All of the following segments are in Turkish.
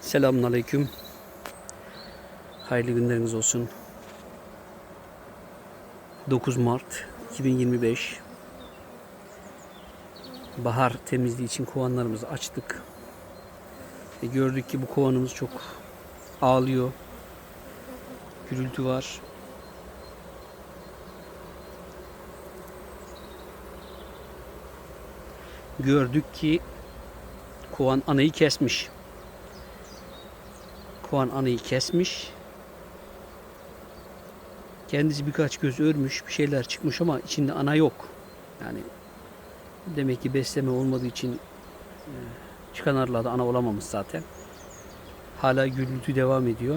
Selamünaleyküm. Hayırlı günleriniz olsun. 9 Mart 2025. Bahar temizliği için kovanlarımızı açtık. Ve gördük ki bu kovanımız çok ağlıyor. Gürültü var. Gördük ki kovan anayı kesmiş. Kovan anayı kesmiş. Kendisi birkaç göz örmüş, bir şeyler çıkmış ama içinde ana yok. Yani demek ki besleme olmadığı için e, çıkan arılarda ana olamamış zaten. Hala gürültü devam ediyor.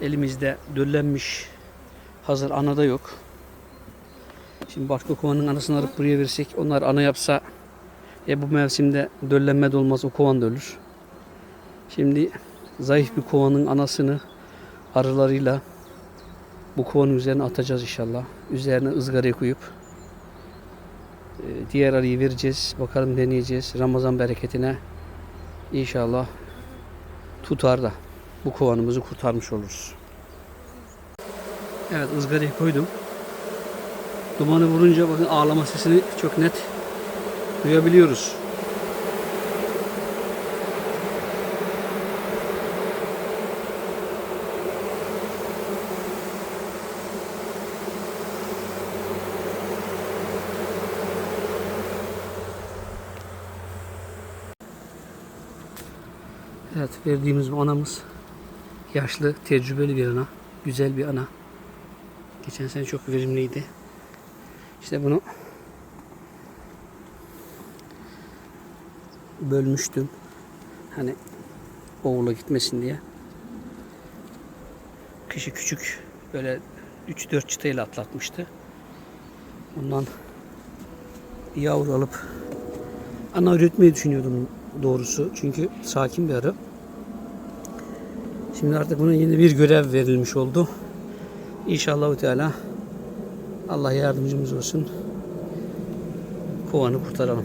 Elimizde döllenmiş hazır ana da yok. Şimdi başka kovanın anasını alıp buraya versek onlar ana yapsa e bu mevsimde döllenme de olmaz o kovan da ölür. Şimdi zayıf bir kovanın anasını arılarıyla bu kovanın üzerine atacağız inşallah. Üzerine ızgaraya koyup e, diğer arıyı vereceğiz. Bakalım deneyeceğiz. Ramazan bereketine inşallah tutar da bu kovanımızı kurtarmış oluruz. Evet ızgarayı koydum. Dumanı vurunca bakın ağlama sesini çok net duyabiliyoruz. Evet verdiğimiz bu anamız yaşlı, tecrübeli bir ana. Güzel bir ana. Geçen sene çok verimliydi. İşte bunu bölmüştüm. Hani oğula gitmesin diye. Kışı küçük böyle 3-4 çıtayla atlatmıştı. Ondan yavru alıp ana üretmeyi düşünüyordum doğrusu. Çünkü sakin bir arı. Şimdi artık buna yeni bir görev verilmiş oldu. İnşallah Teala Allah yardımcımız olsun. Kovanı kurtaralım.